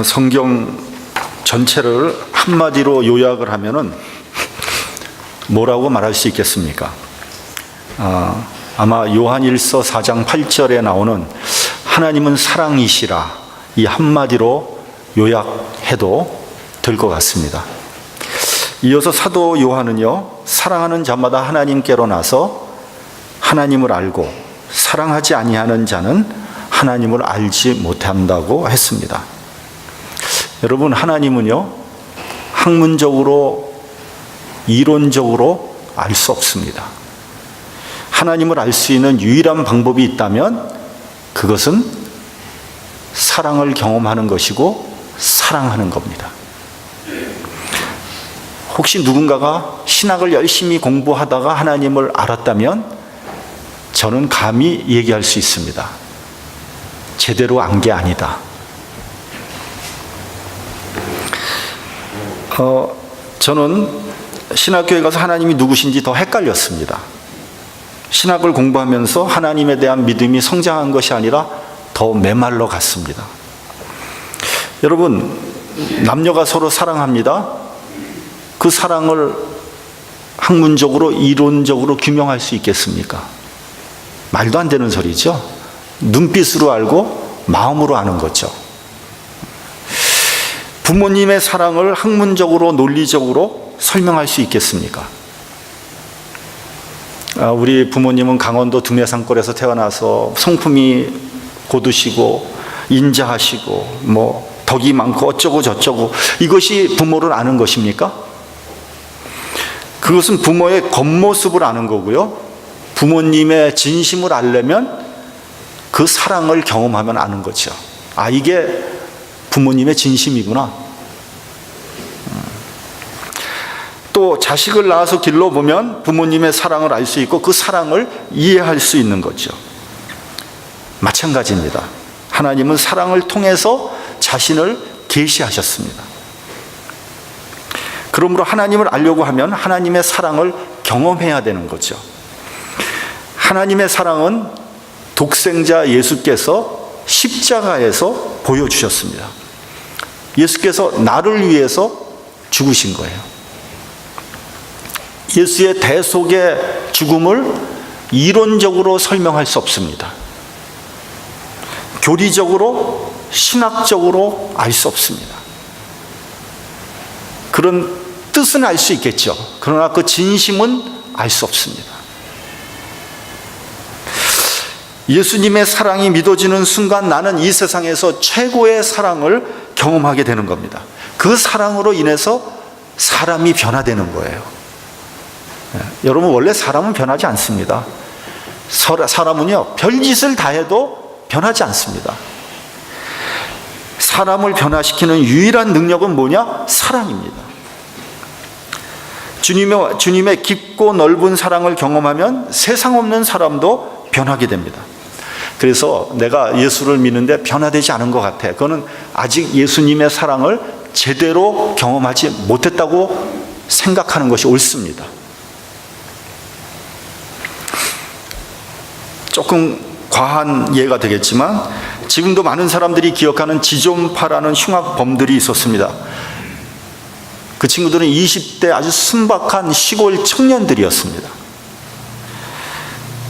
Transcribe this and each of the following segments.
어, 성경 전체를 한마디로 요약을 하면은 뭐라고 말할 수 있겠습니까? 아, 아마 요한일서 4장 8절에 나오는 하나님은 사랑이시라 이 한마디로 요약해도 될 것 같습니다. 이어서 사도 요한은요, 사랑하는 자마다 하나님께로 나서 하나님을 알고 사랑하지 아니하는 자는 하나님을 알지 못한다고 했습니다. 여러분, 하나님은요, 학문적으로, 이론적으로 알 수 없습니다. 하나님을 알 수 있는 유일한 방법이 있다면 그것은 사랑을 경험하는 것이고 사랑하는 겁니다. 혹시 누군가가 신학을 열심히 공부하다가 하나님을 알았다면 저는 감히 얘기할 수 있습니다. 제대로 안 게 아니다. 어, 저는 신학교에 가서 하나님이 누구신지 더 헷갈렸습니다. 신학을 공부하면서 하나님에 대한 믿음이 성장한 것이 아니라 더 메말라 갔습니다. 여러분, 남녀가 서로 사랑합니다. 그 사랑을 학문적으로, 이론적으로 규명할 수 있겠습니까? 말도 안 되는 소리죠. 눈빛으로 알고 마음으로 아는 거죠. 부모님의 사랑을 학문적으로, 논리적으로 설명할 수 있겠습니까? 아, 우리 부모님은 강원도 두메산골에서 태어나서 성품이 고드시고 인자하시고 뭐 덕이 많고 어쩌고 저쩌고 이것이 부모를 아는 것입니까? 그것은 부모의 겉모습을 아는 거고요. 부모님의 진심을 알려면 그 사랑을 경험하면 아는 거죠. 아, 이게 부모님의 진심이구나. 또 자식을 낳아서 길러보면 부모님의 사랑을 알 수 있고 그 사랑을 이해할 수 있는 거죠. 마찬가지입니다. 하나님은 사랑을 통해서 자신을 계시하셨습니다. 그러므로 하나님을 알려고 하면 하나님의 사랑을 경험해야 되는 거죠. 하나님의 사랑은 독생자 예수께서 십자가에서 보여주셨습니다. 예수께서 나를 위해서 죽으신 거예요. 예수의 대속의 죽음을 이론적으로 설명할 수 없습니다. 교리적으로, 신학적으로 알 수 없습니다. 그런 뜻은 알 수 있겠죠. 그러나 그 진심은 알 수 없습니다. 예수님의 사랑이 믿어지는 순간 나는 이 세상에서 최고의 사랑을 경험하게 되는 겁니다. 그 사랑으로 인해서 사람이 변화되는 거예요. 예, 여러분, 원래 사람은 변하지 않습니다. 사람은요, 별짓을 다 해도 변하지 않습니다. 사람을 변화시키는 유일한 능력은 뭐냐? 사랑입니다. 주님의, 주님의 깊고 넓은 사랑을 경험하면 세상 없는 사람도 변하게 됩니다. 그래서 내가 예수를 믿는데 변화되지 않은 것 같아. 그거는 아직 예수님의 사랑을 제대로 경험하지 못했다고 생각하는 것이 옳습니다. 조금 과한 예가 되겠지만 지금도 많은 사람들이 기억하는 지존파라는 흉악범들이 있었습니다. 그 친구들은 20대 아주 순박한 시골 청년들이었습니다.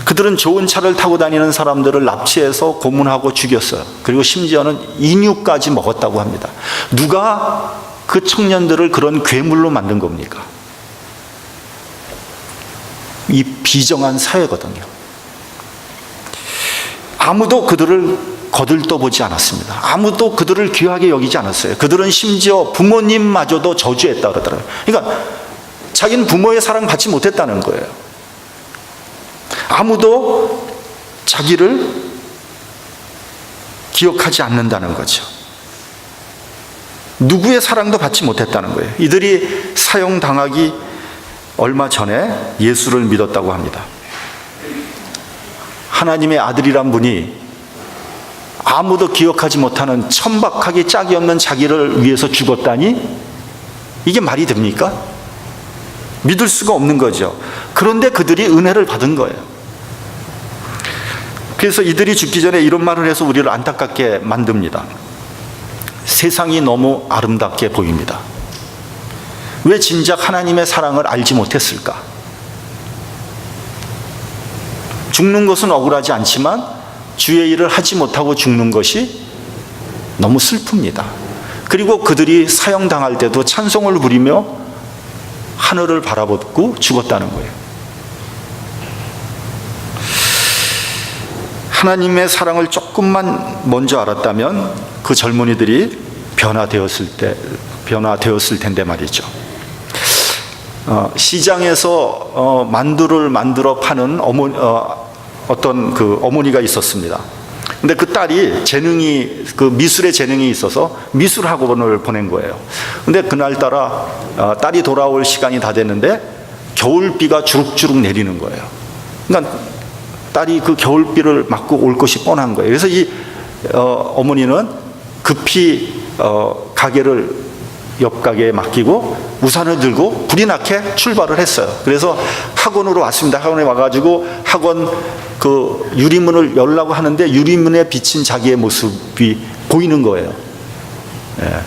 그들은 좋은 차를 타고 다니는 사람들을 납치해서 고문하고 죽였어요. 그리고 심지어는 인육까지 먹었다고 합니다. 누가 그 청년들을 그런 괴물로 만든 겁니까? 이 비정한 사회거든요. 아무도 그들을 거들떠 보지 않았습니다. 아무도 그들을 귀하게 여기지 않았어요. 그들은 심지어 부모님마저도 저주했다 그러더라고요. 그러니까 자기는 부모의 사랑 받지 못했다는 거예요. 아무도 자기를 기억하지 않는다는 거죠. 누구의 사랑도 받지 못했다는 거예요. 이들이 사형당하기 얼마 전에 예수를 믿었다고 합니다. 하나님의 아들이란 분이 아무도 기억하지 못하는 천박하게 짝이 없는 자기를 위해서 죽었다니 이게 말이 됩니까? 믿을 수가 없는 거죠. 그런데 그들이 은혜를 받은 거예요. 그래서 이들이 죽기 전에 이런 말을 해서 우리를 안타깝게 만듭니다. 세상이 너무 아름답게 보입니다. 왜 진작 하나님의 사랑을 알지 못했을까? 죽는 것은 억울하지 않지만 주의 일을 하지 못하고 죽는 것이 너무 슬픕니다. 그리고 그들이 사형당할 때도 찬송을 부리며 하늘을 바라보고 죽었다는 거예요. 하나님의 사랑을 조금만 먼저 알았다면 그 젊은이들이 변화되었을 때 변화되었을 텐데 말이죠. 어, 시장에서 어, 만두를 만들어 파는 어머 어, 어떤 그 어머니가 있었습니다. 근데 그 딸이 재능이 그 미술에 재능이 있어서 미술 학원을 보낸 거예요. 근데 그날 따라 어, 딸이 돌아올 시간이 다 됐는데 겨울비가 주룩주룩 내리는 거예요. 그러니까 딸이 그 겨울비를 맞고 올 것이 뻔한 거예요. 그래서 이 어, 어머니는 급히 어, 가게를 옆 가게에 맡기고 우산을 들고 불이 나게 출발을 했어요. 그래서 학원으로 왔습니다. 학원에 와가지고 학원 그 유리문을 열라고 하는데 유리문에 비친 자기의 모습이 보이는 거예요. 예.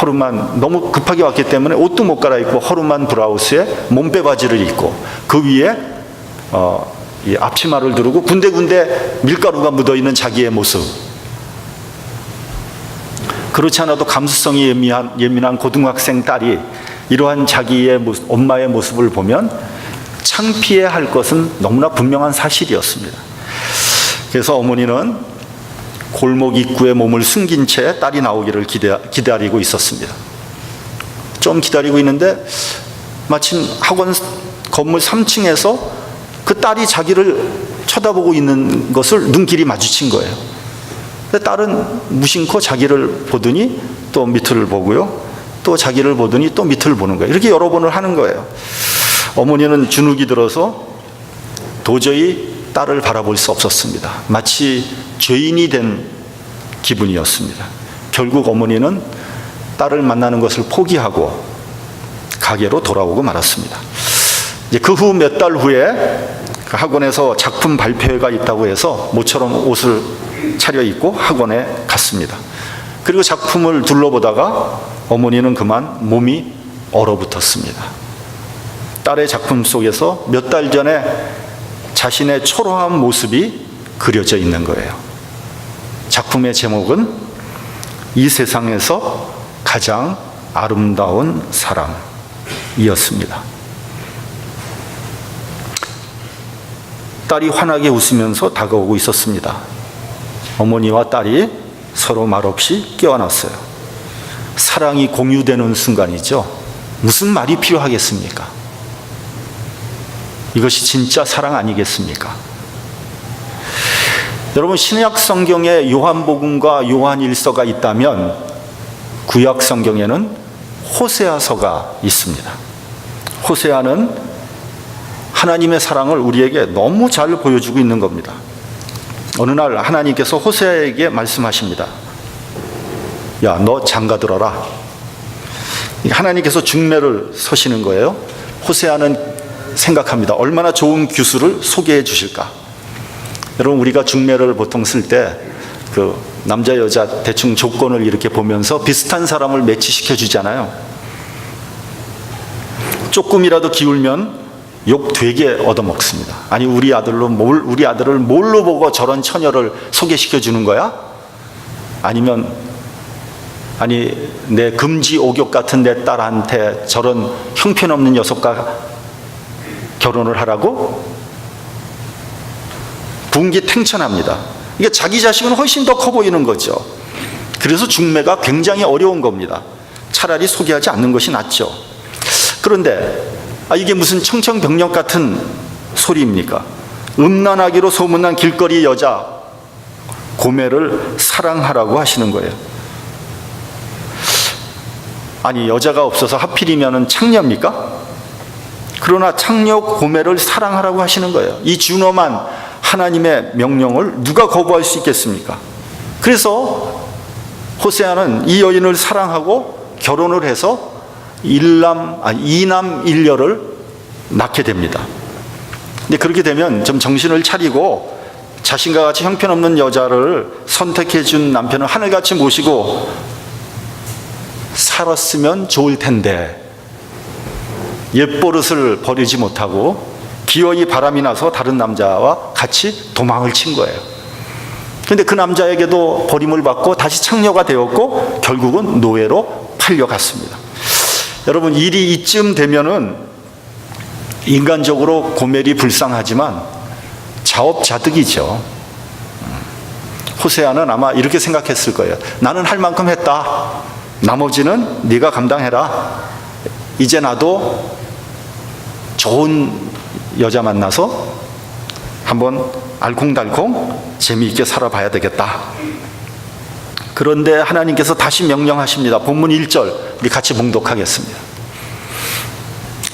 허름한 너무 급하게 왔기 때문에 옷도 못 갈아입고 허름한 브라우스에 몸빼 바지를 입고 그 위에 어, 이 앞치마를 두르고 군데군데 밀가루가 묻어 있는 자기의 모습. 그렇지 않아도 감수성이 예민한, 예민한 고등학생 딸이 이러한 자기의 모습, 엄마의 모습을 보면 창피해 할 것은 너무나 분명한 사실이었습니다. 그래서 어머니는 골목 입구에 몸을 숨긴 채 딸이 나오기를 기대, 기다리고 있었습니다. 좀 기다리고 있는데 마침 학원 건물 3층에서 그 딸이 자기를 쳐다보고 있는 것을 눈길이 마주친 거예요. 근데 딸은 무심코 자기를 보더니 또 밑을 보고요. 또 자기를 보더니 또 밑을 보는 거예요. 이렇게 여러 번을 하는 거예요. 어머니는 주눅이 들어서 도저히 딸을 바라볼 수 없었습니다. 마치 죄인이 된 기분이었습니다. 결국 어머니는 딸을 만나는 것을 포기하고 가게로 돌아오고 말았습니다. 이제 그 후 몇 달 후에 그 학원에서 작품 발표회가 있다고 해서 모처럼 옷을 차려입고 학원에 갔습니다. 그리고 작품을 둘러보다가 어머니는 그만 몸이 얼어붙었습니다. 딸의 작품 속에서 몇 달 전에 자신의 초라한 모습이 그려져 있는 거예요. 작품의 제목은 이 세상에서 가장 아름다운 사랑이었습니다. 딸이 환하게 웃으면서 다가오고 있었습니다. 어머니와 딸이 서로 말없이 껴안았어요. 사랑이 공유되는 순간이죠. 무슨 말이 필요하겠습니까? 이것이 진짜 사랑 아니겠습니까? 여러분 신약 성경에 요한복음과 요한일서가 있다면 구약 성경에는 호세아서가 있습니다. 호세아는 하나님의 사랑을 우리에게 너무 잘 보여주고 있는 겁니다. 어느 날 하나님께서 호세아에게 말씀하십니다. 야, 너 장가 들어라. 하나님께서 중매를 서시는 거예요. 호세아는 생각합니다. 얼마나 좋은 규수를 소개해 주실까. 여러분, 우리가 중매를 보통 쓸 때 그 남자, 여자 대충 조건을 이렇게 보면서 비슷한 사람을 매치시켜 주잖아요. 조금이라도 기울면 욕 되게 얻어먹습니다. 아니 우리 아들로 뭘 우리 아들을 뭘로 보고 저런 처녀를 소개시켜 주는 거야? 아니면 아니 내 금지 오격 같은 내 딸한테 저런 형편없는 녀석과 결혼을 하라고? 분기 탱천합니다. 이게 자기 자식은 훨씬 더 커 보이는 거죠. 그래서 중매가 굉장히 어려운 겁니다. 차라리 소개하지 않는 것이 낫죠. 그런데 아, 이게 무슨 청청병력 같은 소리입니까? 음란하기로 소문난 길거리 여자 고매를 사랑하라고 하시는 거예요. 아니 여자가 없어서 하필이면 창녀입니까? 그러나 창녀 고매를 사랑하라고 하시는 거예요. 이 준엄한 하나님의 명령을 누가 거부할 수 있겠습니까? 그래서 호세아는 이 여인을 사랑하고 결혼을 해서 일남, 아니, 이남 일녀를 낳게 됩니다. 근데 그렇게 되면 좀 정신을 차리고 자신과 같이 형편없는 여자를 선택해 준 남편을 하늘같이 모시고 살았으면 좋을 텐데 옛버릇을 버리지 못하고 기어이 바람이 나서 다른 남자와 같이 도망을 친 거예요. 근데 그 남자에게도 버림을 받고 다시 창녀가 되었고 결국은 노예로 팔려갔습니다. 여러분 일이 이쯤 되면은 인간적으로 고멜이 불쌍하지만 자업자득이죠. 호세아는 아마 이렇게 생각했을 거예요. 나는 할 만큼 했다. 나머지는 네가 감당해라. 이제 나도 좋은 여자 만나서 한번 알콩달콩 재미있게 살아봐야 되겠다. 그런데 하나님께서 다시 명령하십니다. 본문 1절 우리 같이 봉독하겠습니다.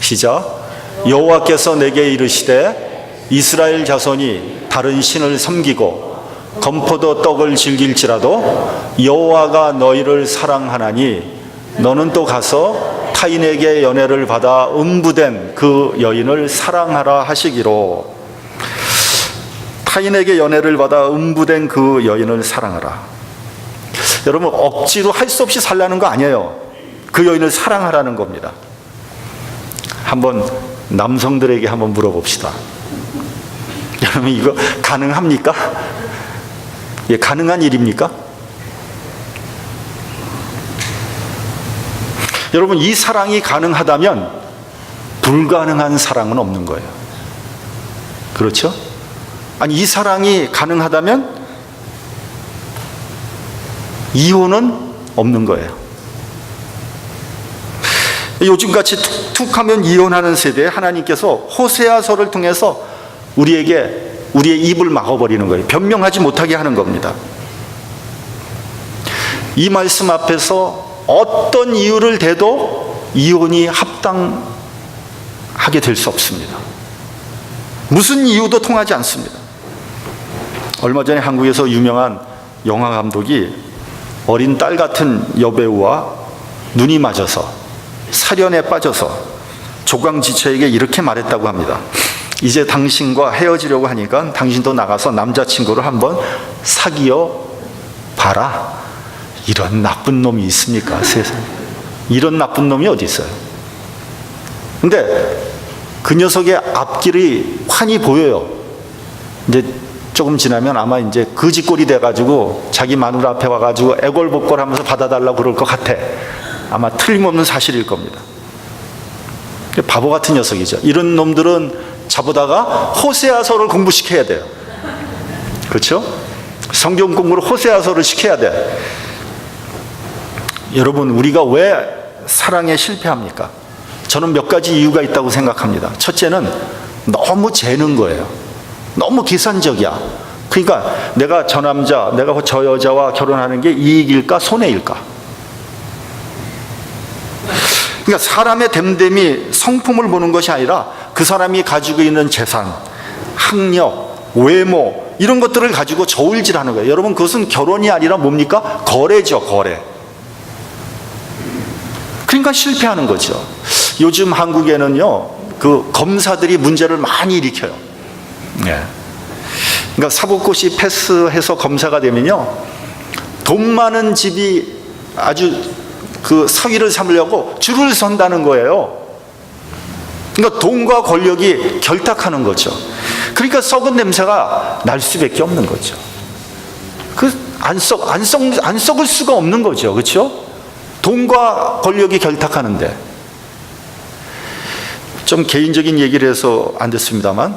시작. 여호와께서 내게 이르시되 이스라엘 자손이 다른 신을 섬기고 검포도 떡을 즐길지라도 여호와가 너희를 사랑하나니 너는 또 가서 타인에게 연애를 받아 음부된 그 여인을 사랑하라 하시기로 타인에게 연애를 받아 음부된 그 여인을 사랑하라. 여러분 억지로 할 수 없이 살라는 거 아니에요. 그 여인을 사랑하라는 겁니다. 한번 남성들에게 한번 물어봅시다. 여러분 이거 가능합니까? 예, 가능한 일입니까? 여러분 이 사랑이 가능하다면 불가능한 사랑은 없는 거예요. 그렇죠? 아니 이 사랑이 가능하다면 이혼은 없는 거예요. 요즘같이 툭툭하면 이혼하는 세대에 하나님께서 호세아서를 통해서 우리에게 우리의 입을 막아버리는 거예요. 변명하지 못하게 하는 겁니다. 이 말씀 앞에서 어떤 이유를 대도 이혼이 합당하게 될 수 없습니다. 무슨 이유도 통하지 않습니다. 얼마 전에 한국에서 유명한 영화 감독이 어린 딸 같은 여배우와 눈이 맞아서 사련에 빠져서 조광지처에게 이렇게 말했다고 합니다. 이제 당신과 헤어지려고 하니까 당신도 나가서 남자친구를 한번 사귀어 봐라. 이런 나쁜 놈이 있습니까? 세상에. 이런 나쁜 놈이 어디 있어요? 근데 그 녀석의 앞길이 환히 보여요. 이제 조금 지나면 아마 이제 거지꼴이 돼가지고 자기 마누라 앞에 와가지고 애걸복걸 하면서 받아달라고 그럴 것 같아. 아마 틀림없는 사실일 겁니다. 바보 같은 녀석이죠. 이런 놈들은 잡아다가 호세아서를 공부시켜야 돼요. 그렇죠? 성경 공부를 호세아서를 시켜야 돼. 여러분, 우리가 왜 사랑에 실패합니까? 저는 몇 가지 이유가 있다고 생각합니다. 첫째는 너무 재는 거예요. 너무 계산적이야. 그러니까 내가 저 남자, 내가 저 여자와 결혼하는 게 이익일까, 손해일까? 그러니까 사람의 됨됨이 성품을 보는 것이 아니라 그 사람이 가지고 있는 재산, 학력, 외모, 이런 것들을 가지고 저울질하는 거예요. 여러분, 그것은 결혼이 아니라 뭡니까? 거래죠, 거래. 그러니까 실패하는 거죠. 요즘 한국에는요, 그 검사들이 문제를 많이 일으켜요. 네. 그러니까 사법고시 패스해서 검사가 되면요, 돈 많은 집이 아주 그 사위를 삼으려고 줄을 선다는 거예요. 그러니까 돈과 권력이 결탁하는 거죠. 그러니까 썩은 냄새가 날 수밖에 없는 거죠. 그 안 썩, 안 썩, 안 썩을 수가 없는 거죠. 그렇죠? 돈과 권력이 결탁하는데 좀 개인적인 얘기를 해서 안 됐습니다만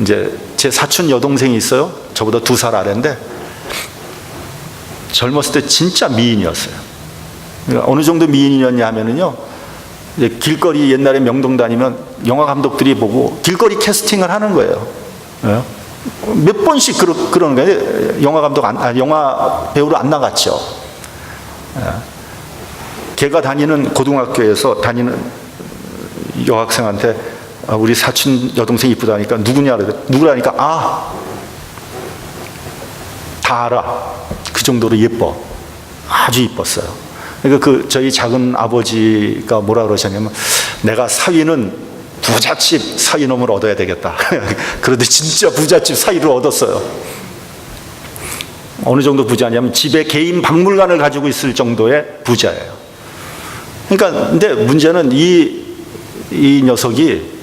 이제 제 사촌 여동생이 있어요. 저보다 두 살 아래인데 젊었을 때 진짜 미인이었어요. 그러니까 어느 정도 미인이었냐 하면은요. 길거리 옛날에 명동 다니면 영화 감독들이 보고 길거리 캐스팅을 하는 거예요. 예? 몇 번씩 그러, 그러는 거예요. 영화 감독 안, 아, 영화 배우로 안 나갔죠. 예. 걔가 다니는 고등학교에서 다니는 여학생한테 아, 우리 사촌 여동생 이쁘다니까 누구냐 누구라니까 아 다 알아 그 정도로 예뻐 아주 이뻤어요 그러니까 그 저희 작은 아버지가 뭐라 그러셨냐면 내가 사위는 부잣집 사위놈을 얻어야 되겠다. 그런데 진짜 부잣집 사위를 얻었어요. 어느 정도 부자냐면 집에 개인 박물관을 가지고 있을 정도의 부자예요. 그러니까 근데 문제는 이, 이 녀석이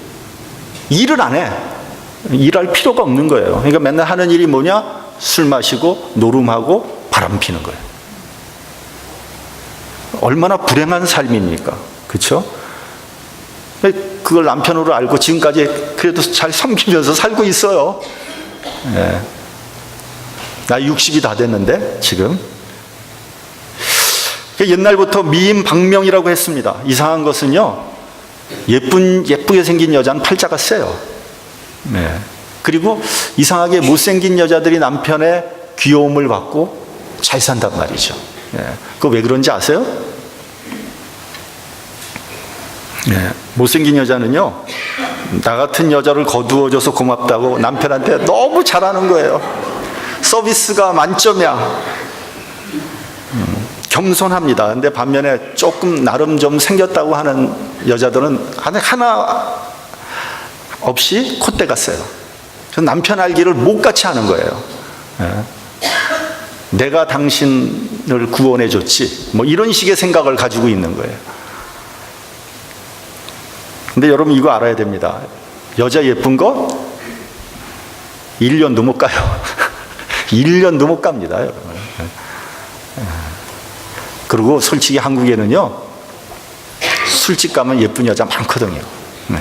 일을 안 해. 일할 필요가 없는 거예요. 그러니까 맨날 하는 일이 뭐냐? 술 마시고 노름하고 바람 피는 거예요. 얼마나 불행한 삶입니까? 그렇죠? 그걸 남편으로 알고 지금까지 그래도 잘 섬기면서 살고 있어요. 예. 나 60이 다 됐는데 지금 옛날부터 미인 박명이라고 했습니다. 이상한 것은요. 예쁜 예쁘게 생긴 여자는 팔자가 세요. 네. 그리고 이상하게 못생긴 여자들이 남편의 귀여움을 받고 잘 산단 말이죠. 네. 그거 왜 그런지 아세요? 네. 못생긴 여자는요, 나 같은 여자를 거두어줘서 고맙다고 남편한테 너무 잘하는 거예요. 서비스가 만점이야. 음, 겸손합니다. 근데 반면에 조금 나름 좀 생겼다고 하는 여자들은 하나, 없이 콧대가 세요. 저 남편 알기를 못 같이 하는 거예요. 예. 내가 당신을 구원해 줬지. 뭐 이런 식의 생각을 가지고 있는 거예요. 근데 여러분 이거 알아야 됩니다. 여자 예쁜 거 1년도 못 가요. 1년도 못 갑니다, 여러분. 그리고 솔직히 한국에는요, 술집 가면 예쁜 여자 많거든요. 네.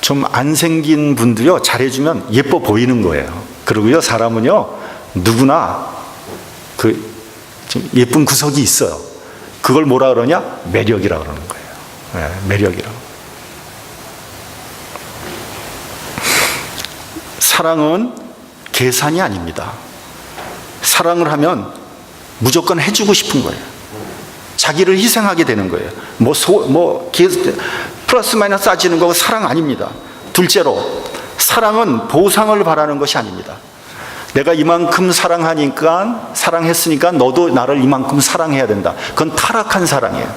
좀안 생긴 분도요, 잘해주면 예뻐 보이는 거예요. 그리고요, 사람은요, 누구나 그 예쁜 구석이 있어요. 그걸 뭐라 그러냐? 매력이라 그러는 거예요. 네, 매력이라고. 사랑은 계산이 아닙니다. 사랑을 하면 무조건 해주고 싶은 거예요. 자기를 희생하게 되는 거예요. 뭐, 소, 뭐, 플러스 마이너스 따지는 거 사랑 아닙니다. 둘째로, 사랑은 보상을 바라는 것이 아닙니다. 내가 이만큼 사랑하니까, 사랑했으니까 너도 나를 이만큼 사랑해야 된다. 그건 타락한 사랑이에요.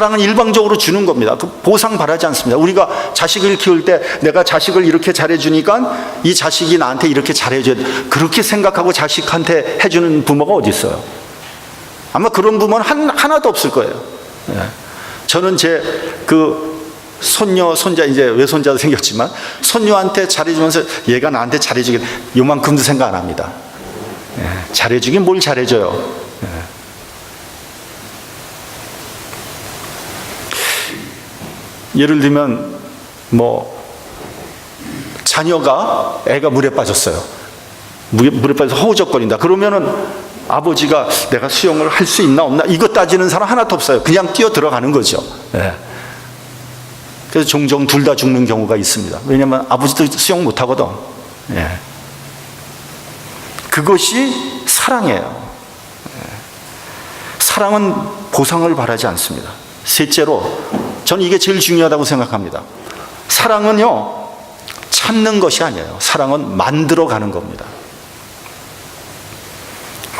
사랑은 일방적으로 주는 겁니다. 그 보상 바라지 않습니다. 우리가 자식을 키울 때 내가 자식을 이렇게 잘해주니까 이 자식이 나한테 이렇게 잘해줘야 돼. 그렇게 생각하고 자식한테 해주는 부모가 어디 있어요? 아마 그런 부모는 한, 하나도 없을 거예요. 예. 저는 제 그 손녀, 손자, 이제 외손자도 생겼지만 손녀한테 잘해주면서 얘가 나한테 잘해주길 요만큼도 생각 안 합니다. 예. 잘해주긴 뭘 잘해줘요. 예. 예를 들면 뭐 자녀가 애가 물에 빠졌어요. 물에, 빠져서 허우적거린다. 그러면은 아버지가 내가 수영을 할 수 있나 없나 이거 따지는 사람 하나도 없어요. 그냥 뛰어 들어가는 거죠. 예. 그래서 종종 둘 다 죽는 경우가 있습니다. 왜냐하면 아버지도 수영 못 하거든. 예. 그것이 사랑이에요. 예. 사랑은 보상을 바라지 않습니다. 셋째로 저는 이게 제일 중요하다고 생각합니다. 사랑은요, 찾는 것이 아니에요. 사랑은 만들어 가는 겁니다.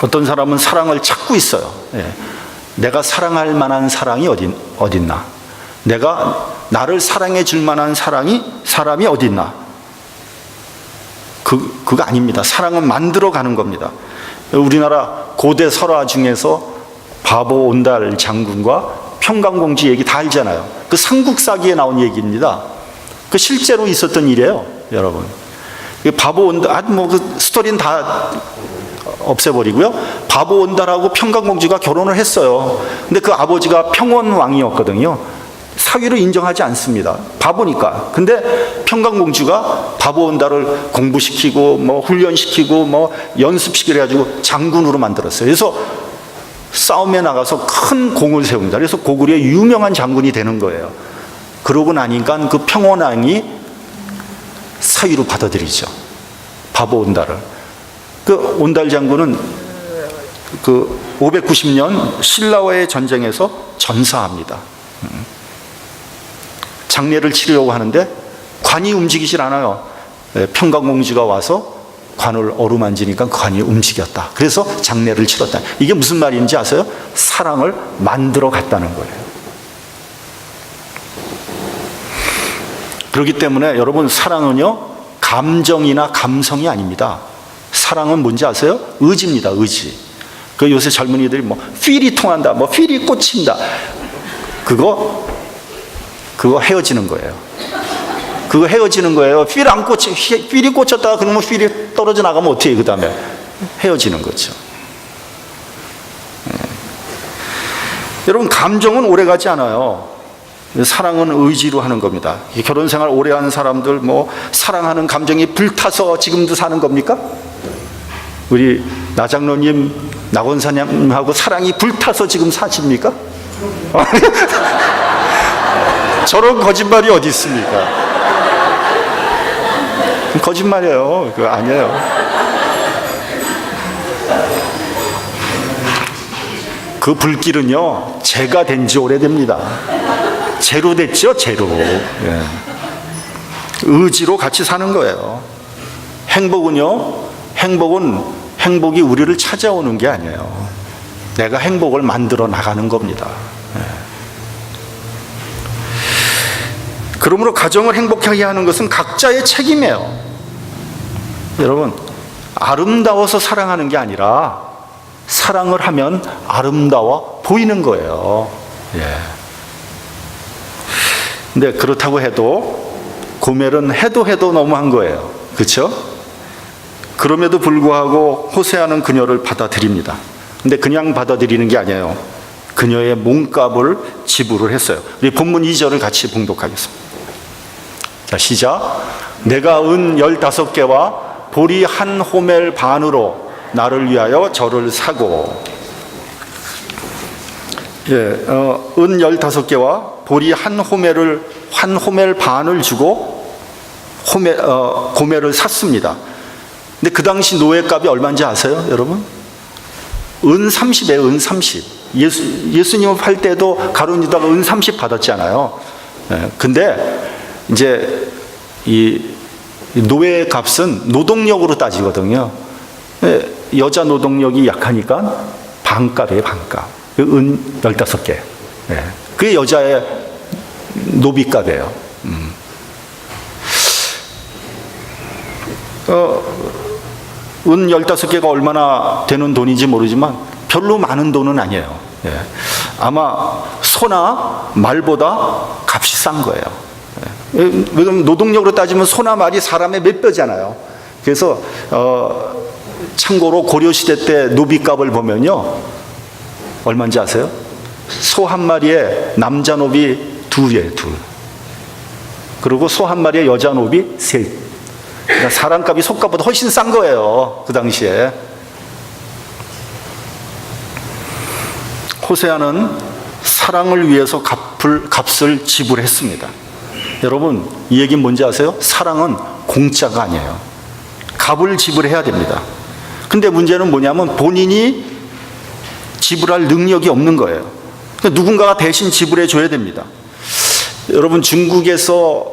어떤 사람은 사랑을 찾고 있어요. 예. 내가 사랑할 만한 사랑이 어디, 어딨나? 내가 나를 사랑해 줄 만한 사랑이, 사람이 어딨나? 그, 그거 아닙니다. 사랑은 만들어 가는 겁니다. 우리나라 고대 설화 중에서 바보 온달 장군과 평강공주 얘기 다 알잖아요. 그 삼국사기에 나온 얘기입니다. 그 실제로 있었던 일이에요, 여러분. 바보 온달, 뭐그 스토리는 다 없애버리고요. 바보 온달하고 평강공주가 결혼을 했어요. 근데 그 아버지가 평원왕이었거든요. 사위로 인정하지 않습니다. 바보니까. 근데 평강공주가 바보 온달을 공부시키고 뭐 훈련시키고 뭐 연습시키려 가지고 장군으로 만들었어요. 그래서 싸움에 나가서 큰 공을 세웁니다. 그래서 고구려의 유명한 장군이 되는 거예요. 그러고 나니까 그 평원왕이 사위로 받아들이죠. 바보 온달을. 그 온달 장군은 그 590년 신라와의 전쟁에서 전사합니다. 장례를 치르려고 하는데 관이 움직이질 않아요. 평강공주가 와서 관을 어루만지니까 그 관이 움직였다. 그래서 장례를 치렀다. 이게 무슨 말인지 아세요? 사랑을 만들어 갔다는 거예요. 그렇기 때문에 여러분 사랑은요 감정이나 감성이 아닙니다. 사랑은 뭔지 아세요? 의지입니다. 의지. 그 요새 젊은이들이 뭐 필이 통한다, 뭐 필이 꽂힌다. 그거 그거 헤어지는 거예요. 그거 헤어지는 거예요. 필안 꽂히, 필이 꽂혔다가 그러면 필이 떨어져 나가면 어떻게 그 다음에 헤어지는 거죠. 예. 여러분 감정은 오래 가지 않아요. 사랑은 의지로 하는 겁니다. 이 결혼 생활 오래 하는 사람들 뭐 사랑하는 감정이 불타서 지금도 사는 겁니까? 우리 나장로님, 나권사님하고 사랑이 불타서 지금 사십니까? 저런 거짓말이 어디 있습니까? 거짓말이에요. 그거 아니에요. 그 불길은요, 재가 된 지 오래됩니다. 재로 됐죠, 재로. 예. 의지로 같이 사는 거예요. 행복은요, 행복은 행복이 우리를 찾아오는 게 아니에요. 내가 행복을 만들어 나가는 겁니다. 그러므로 가정을 행복하게 하는 것은 각자의 책임이에요. 여러분, 아름다워서 사랑하는 게 아니라 사랑을 하면 아름다워 보이는 거예요. 예. 근데 그렇다고 해도 고멜은 해도 해도 너무한 거예요. 그렇죠? 그럼에도 불구하고 호세아는 그녀를 받아들입니다. 근데 그냥 받아들이는 게 아니에요. 그녀의 몸값을 지불을 했어요. 우리 본문 2절을 같이 봉독하겠습니다. 자, 시작. 내가 은 15개와 보리 한 호멜 반으로 나를 위하여 저를 사고 예, 어, 은 15개와 보리 한 호멜을 한 호멜 반을 주고 호멜 어, 고멜을 샀습니다. 근데 그 당시 노예값이 얼마인지 아세요, 여러분? 은 30에 은 30. 예수 예수님을 팔 때도 가론 유다가 은 30 받았잖아요. 예, 근데 이제 이 노예 값은 노동력으로 따지거든요. 예, 여자 노동력이 약하니까 반값이에요, 반값. 그은 15개. 예. 그게 여자의 노비값이에요. 음. 어, 은 15개가 얼마나 되는 돈인지 모르지만 별로 많은 돈은 아니에요. 예. 아마 소나 말보다 값이 싼 거예요. 예. 왜냐면 노동력으로 따지면 소나 말이 사람의 몇 배잖아요. 그래서 어, 참고로 고려 시대 때 노비값을 보면요. 얼마인지 아세요? 소 한 마리에 남자 노비 둘이에요, 둘. 그리고 소 한 마리에 여자 노비 셋. 그러니까 사람값이 소값보다 훨씬 싼 거예요, 그 당시에. 호세아는 사랑을 위해서 값을, 값을 지불했습니다. 여러분, 이 얘기는 뭔지 아세요? 사랑은 공짜가 아니에요. 값을 지불해야 됩니다. 근데 문제는 뭐냐면 본인이 지불할 능력이 없는 거예요. 그러니까 누군가가 대신 지불해 줘야 됩니다. 여러분 중국에서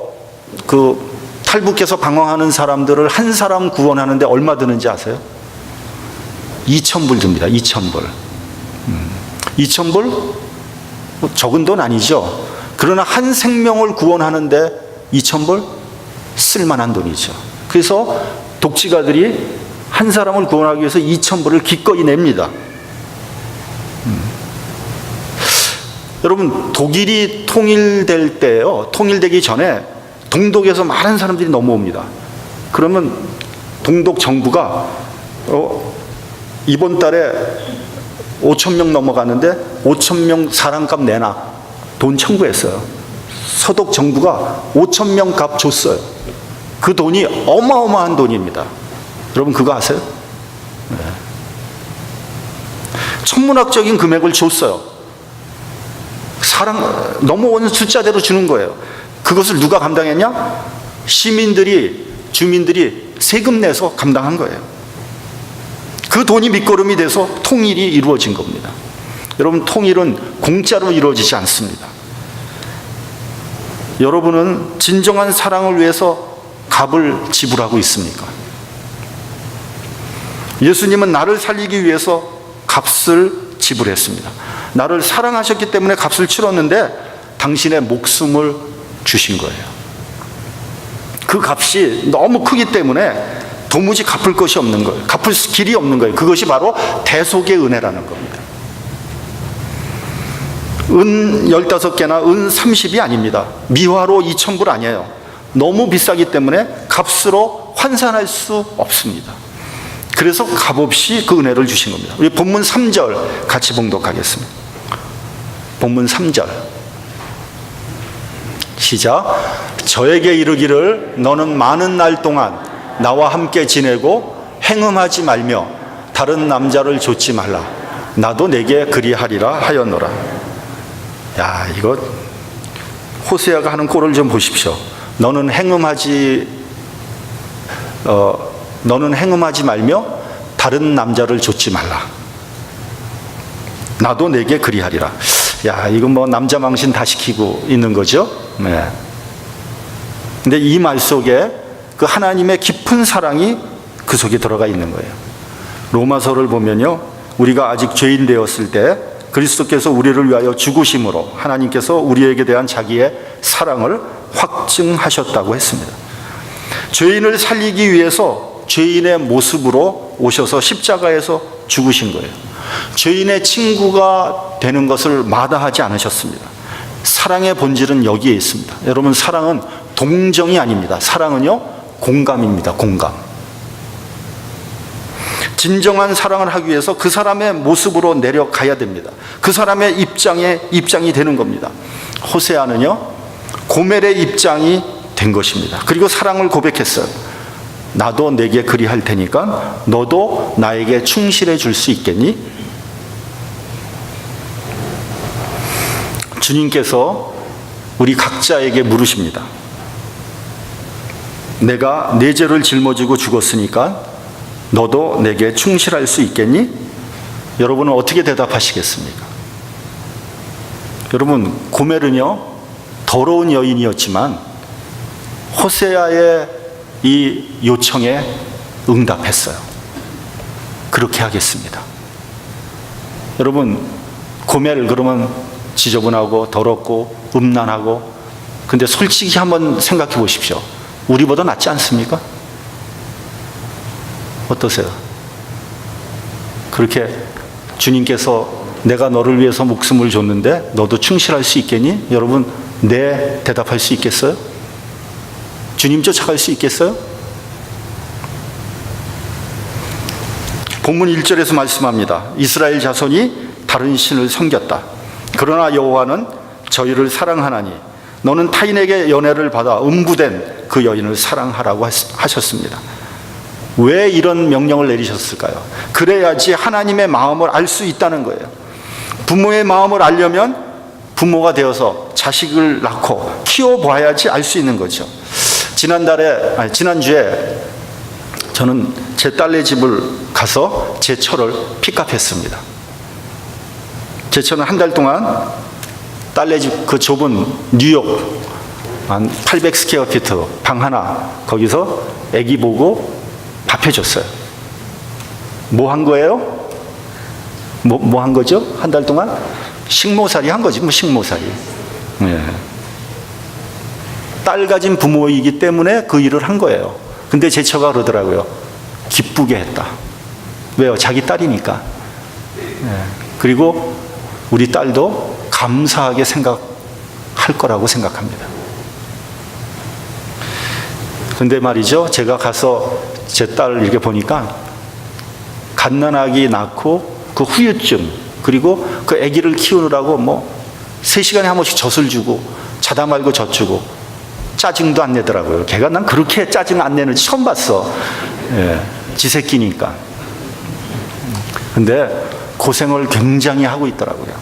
그 탈북해서 방황하는 사람들을 한 사람 구원하는데 얼마 드는지 아세요? 2천불 듭니다. 2천불. 음, 2천불? 뭐 적은 돈 아니죠. 그러나 한 생명을 구원하는데 2천불? 쓸만한 돈이죠. 그래서 독지가들이 한 사람을 구원하기 위해서 2천불을 기꺼이 냅니다. 여러분 독일이 통일될 때요 통일되기 전에 동독에서 많은 사람들이 넘어옵니다. 그러면 동독 정부가 어, 이번 달에 5천 명 넘어가는데 5천 명 사람값 내놔 돈 청구했어요. 서독 정부가 5천 명 값 줬어요. 그 돈이 어마어마한 돈입니다. 여러분 그거 아세요? 네. 천문학적인 금액을 줬어요. 사랑 넘어오는 숫자대로 주는 거예요. 그것을 누가 감당했냐? 시민들이 주민들이 세금 내서 감당한 거예요. 그 돈이 밑거름이 돼서 통일이 이루어진 겁니다. 여러분 통일은 공짜로 이루어지지 않습니다. 여러분은 진정한 사랑을 위해서 값을 지불하고 있습니까? 예수님은 나를 살리기 위해서 값을 지불했습니다. 나를 사랑하셨기 때문에 값을 치렀는데 당신의 목숨을 주신 거예요. 그 값이 너무 크기 때문에 도무지 갚을 것이 없는 거예요. 갚을 길이 없는 거예요. 그것이 바로 대속의 은혜라는 겁니다. 은 15개나 은 30이 아닙니다. 미화로 2천불 아니에요. 너무 비싸기 때문에 값으로 환산할 수 없습니다. 그래서 값없이 그 은혜를 주신 겁니다. 우리 본문 3절 같이 봉독하겠습니다. 본문 3절. 시작. 저에게 이르기를 너는 많은 날 동안 나와 함께 지내고 행음하지 말며 다른 남자를 좇지 말라. 나도 내게 그리하리라 하였노라. 야, 이거 호세아가 하는 꼴을 좀 보십시오. 너는 행음하지 어, 너는 행음하지 말며 다른 남자를 좇지 말라. 나도 내게 그리하리라. 야, 이건 뭐 남자 망신 다 시키고 있는 거죠? 네. 근데 이 말 속에 그 하나님의 깊은 사랑이 그 속에 들어가 있는 거예요. 로마서를 보면요. 우리가 아직 죄인 되었을 때 그리스도께서 우리를 위하여 죽으심으로 하나님께서 우리에게 대한 자기의 사랑을 확증하셨다고 했습니다. 죄인을 살리기 위해서 죄인의 모습으로 오셔서 십자가에서 죽으신 거예요. 죄인의 친구가 되는 것을 마다하지 않으셨습니다. 사랑의 본질은 여기에 있습니다. 여러분, 사랑은 동정이 아닙니다. 사랑은요, 공감입니다. 공감. 진정한 사랑을 하기 위해서 그 사람의 모습으로 내려가야 됩니다. 그 사람의 입장에 입장이 되는 겁니다. 호세아는요, 고멜의 입장이 된 것입니다. 그리고 사랑을 고백했어요. 나도 내게 그리할 테니까 너도 나에게 충실해 줄 수 있겠니? 주님께서 우리 각자에게 물으십니다. 내가 내 죄를 짊어지고 죽었으니까 너도 내게 충실할 수 있겠니? 여러분은 어떻게 대답하시겠습니까? 여러분, 고멜은요, 더러운 여인이었지만 호세아의 이 요청에 응답했어요. 그렇게 하겠습니다. 여러분, 고멜 그러면 지저분하고 더럽고 음란하고 근데 솔직히 한번 생각해 보십시오. 우리보다 낫지 않습니까? 어떠세요? 그렇게 주님께서 내가 너를 위해서 목숨을 줬는데 너도 충실할 수 있겠니? 여러분, 네 대답할 수 있겠어요? 주님 쫓아갈 수 있겠어요? 본문 1절에서 말씀합니다. 이스라엘 자손이 다른 신을 섬겼다. 그러나 여호와는 저희를 사랑하나니 너는 타인에게 연애를 받아 음부된 그 여인을 사랑하라고 하셨습니다. 왜 이런 명령을 내리셨을까요? 그래야지 하나님의 마음을 알 수 있다는 거예요. 부모의 마음을 알려면 부모가 되어서 자식을 낳고 키워봐야지 알 수 있는 거죠. 지난달에, 아니, 지난주에 저는 제 딸네 집을 가서 제 처를 픽업했습니다. 제 처는 한달 동안 딸네 집 그 좁은 뉴욕 한 800 스퀘어 피트 방 하나 거기서 아기 보고 밥 해줬어요. 뭐 한 거예요? 뭐, 뭐 한 거죠? 한 달 동안? 식모살이 한 거지, 뭐 식모살이. 예. 딸 가진 부모이기 때문에 그 일을 한 거예요. 근데 제 처가 그러더라고요. 기쁘게 했다. 왜요? 자기 딸이니까. 예. 그리고 우리 딸도 감사하게 생각할 거라고 생각합니다. 근데 말이죠. 제가 가서 제 딸을 이렇게 보니까 갓난아기 낳고 그 후유증 그리고 그 아기를 키우느라고 뭐 3시간에 한 번씩 젖을 주고 자다 말고 젖 주고 짜증도 안 내더라고요. 걔가 난 그렇게 짜증 안 내는지 처음 봤어. 예, 지 새끼니까. 근데 고생을 굉장히 하고 있더라고요.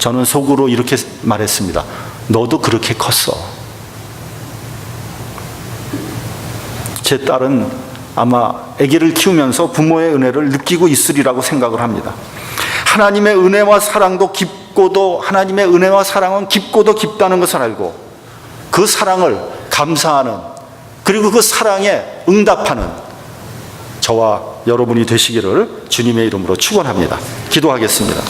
저는 속으로 이렇게 말했습니다. 너도 그렇게 컸어. 제 딸은 아마 아기를 키우면서 부모의 은혜를 느끼고 있으리라고 생각을 합니다. 하나님의 은혜와 사랑도 깊고도 하나님의 은혜와 사랑은 깊고도 깊다는 것을 알고 그 사랑을 감사하는 그리고 그 사랑에 응답하는 저와 여러분이 되시기를 주님의 이름으로 축원합니다. 기도하겠습니다.